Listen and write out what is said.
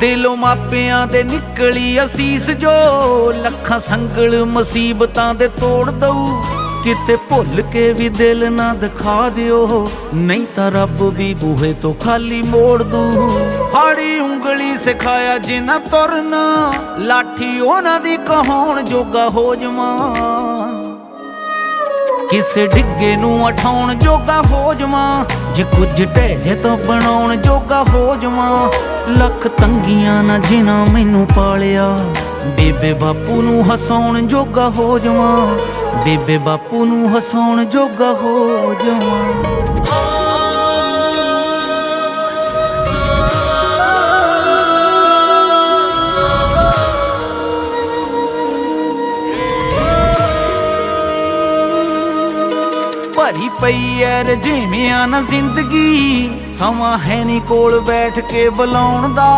ਦਿਲੋਂ ਮਾਪਿਆਂ ਦੇ ਨਿਕਲੀ ਅਸੀਸ ਜੋ ਲੱਖਾਂ ਸੰਗਲ ਮੁਸੀਬਤਾਂ ਦੇ ਤੋੜ ਦਊ। ਕਿਤੇ ਭੁੱਲ ਕੇ ਵੀ ਦਿਲ ਨਾ ਦਿਖਾ ਦਿਓ। ਨਹੀਂ ਤਾਂ ਰੱਬ ਵੀ ਬੂਹੇ ਤੋਂ ਖਾਲੀ ਮੋੜ ਦੂ ਹਾੜੀ ਉਂਗਲੀ ਸਿਖਾਇਆ ਜਿਨਾ ਤੁਰਨਾ, ਲਾਠੀ ਉਹਨਾਂ ਦੀ ਕਹਾਉਣ ਜੋਗਾ ਹੋ ਜਾਵਾਂ। ਕਿਸੇ ਡਿੱਗੇ ਨੂੰ ਉਠਾਉਣ ਜੋਗਾ ਹੋ ਜਾਵਾਂ। ਜੇ ਕੁਝ ਢਹਿ ਜੇ ਤਾਂ ਬਣਾਉਣ ਜੋਗਾ ਹੋ ਜਾਵਾਂ। ਲੱਖ ਤੰਗੀਆਂ ਨਾ ਜਿਨਾ ਮੈਨੂੰ ਪਾਲਿਆ। ਬੇਬੇ ਬਾਪੂ ਨੂੰ ਹਸਾਉਣ ਜੋਗਾ ਹੋ ਜਾਵਾਂ। ਬੇਬੇ ਬਾਪੂ ਨੂੰ ਹਸਾਉਣ ਜੋਗਾ ਹੋ ਜਾਵਾਂ। ਭਰੀ ਪਈ ਐ ਰਜੇਵਿਆਂ ਨਾ ਜ਼ਿੰਦਗੀ। ਸਮਾਂ ਹੈ ਨੀ ਕੋਲ ਬੈਠ ਕੇ ਬੁਲਾਉਣ ਦਾ।